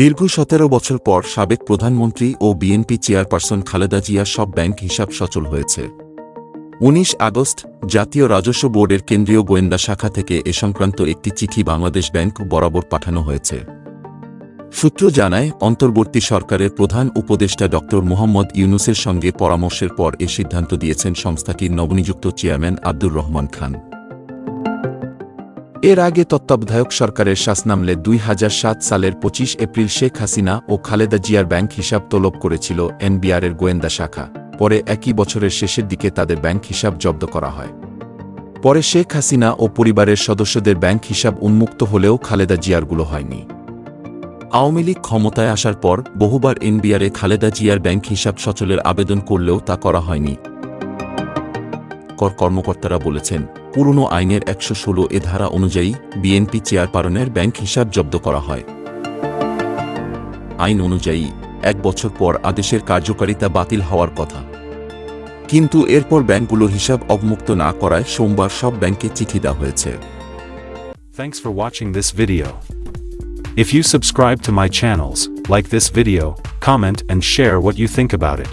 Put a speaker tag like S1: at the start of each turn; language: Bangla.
S1: দীর্ঘ সতেরো বছর পর সাবেক প্রধানমন্ত্রী ও বিএনপি চেয়ারপারসন খালেদা জিয়ার সব ব্যাংক হিসাব সচল হয়েছে। উনিশ আগস্ট, জাতীয় রাজস্ব বোর্ডের কেন্দ্রীয় গোয়েন্দা শাখা থেকে এ সংক্রান্ত একটি চিঠি বাংলাদেশ ব্যাংক বরাবর পাঠানো হয়েছে। সূত্র জানায়, অন্তর্বর্তী সরকারের প্রধান উপদেষ্টা ড মোহাম্মদ ইউনুসের সঙ্গে পরামর্শের পর এ সিদ্ধান্ত দিয়েছেন সংস্থাটির নবনিযুক্ত চেয়ারম্যান আব্দুর রহমান খান। এর আগে তত্ত্বাবধায়ক সরকারের শাসনামলে দুই হাজার সাত সালের পঁচিশ এপ্রিল শেখ হাসিনা ও খালেদা জিয়ার ব্যাংক হিসাব তলব করেছিল এনবিআরের গোয়েন্দা শাখা। পরে একই বছরের শেষের দিকে তাদের ব্যাংক হিসাব জব্দ করা হয়। পরে শেখ হাসিনা ও পরিবারের সদস্যদের ব্যাংক হিসাব উন্মুক্ত হলেও খালেদা জিয়ারগুলো হয়নি। আওয়ামী লীগ ক্ষমতায় আসার পর বহুবার এনবিআরে খালেদা জিয়ার ব্যাংক হিসাব সচলের আবেদন করলেও তা করা হয়নি। কর কর্মকর্তারা বলেছেন পুরনো আইনের একশো ষোলো এ ধারা অনুযায়ী বিএনপি চেয়ারপারনের ব্যাংক হিসাব জব্দ করা হয় আইন অনুযায়ী এক বছর পর আদেশের কার্যকারিতা বাতিল হওয়ার কথা কিন্তু এরপর ব্যাংকগুলোর হিসাব অবমুক্ত না করায় সোমবার সব ব্যাংকে চিঠি দেওয়া হয়েছে
S2: Thanks for watching this video. If you subscribe to my channels, like this video, comment and share what you think about it.